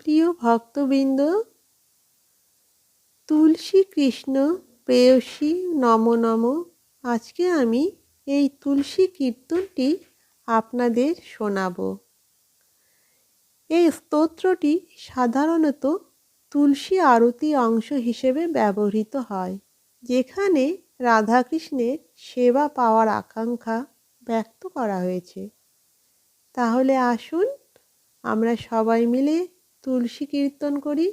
প্রিয় ভক্তবৃন্দ, তুলসী কৃষ্ণ প্রেয়সী নম নম। আজকে আমি এই তুলসী কীর্তনটি আপনাদের শোনাব। এই স্তোত্রটি সাধারণত তুলসী আরতি অংশ হিসেবে ব্যবহৃত হয়, যেখানে রাধাকৃষ্ণের সেবা পাওয়ার আকাঙ্ক্ষা ব্যক্ত করা হয়েছে। তাহলে আসুন, আমরা সবাই মিলে তুলসী কীর্তন করি।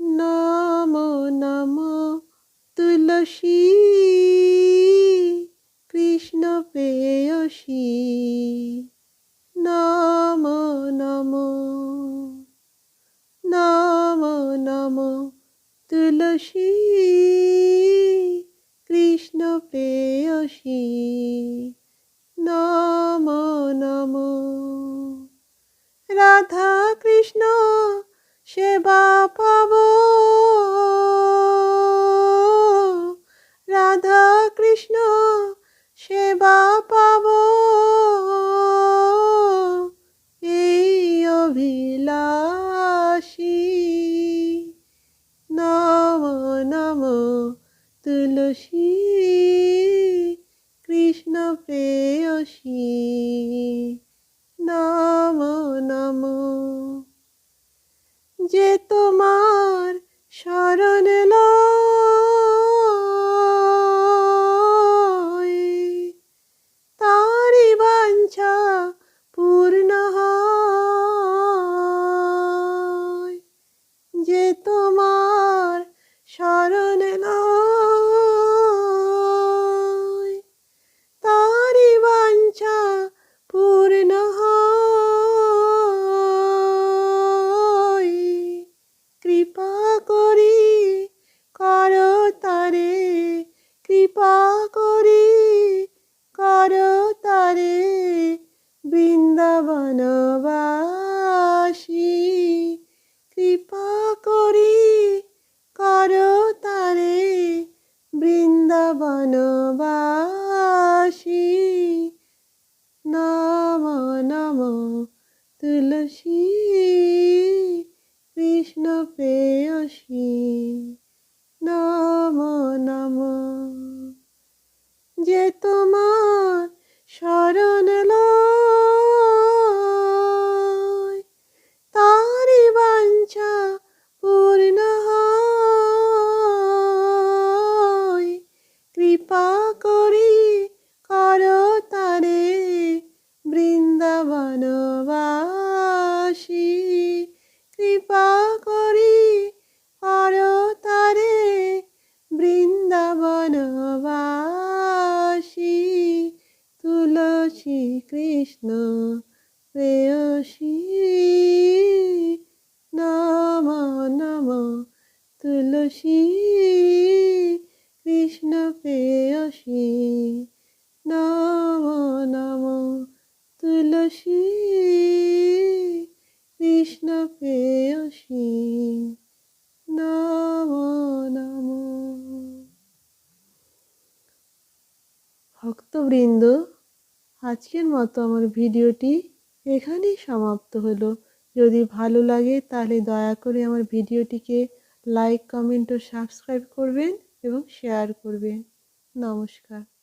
নম নম, তুলসী, কৃষ্ণ পেয়সী নম নম নম নম, তুলসী, কৃষ্ণ পেয়সী নম নম রাধা কৃষ্ণ সেবা পাব। রাধা কৃষ্ণ সেবা পাব। it. বৃন্দাবনবাসী কৃপা করি কর তারে বৃন্দাবনবাসী। নম নম তুলসী কৃষ্ণ প্রেয়সী। বৃন্দাবনবাসী কৃপা করি কর তারে বৃন্দাবনবাসী। তুলসী কৃষ্ণ, প্রেয়সী, নম নম। তুলসী কৃষ্ণ, প্রেয়সী, নম নম। তুলসী, কৃষ্ণ প্রেয়সী, নাম নম। ভক্তবৃন্দ, আজকের মতো আমার ভিডিওটি এখানেই সমাপ্ত হলো। যদি ভালো লাগে তাহলে দয়া করে আমার ভিডিওটিকে লাইক, কমেন্ট ও সাবস্ক্রাইব করবেন এবং শেয়ার করবেন। নমস্কার।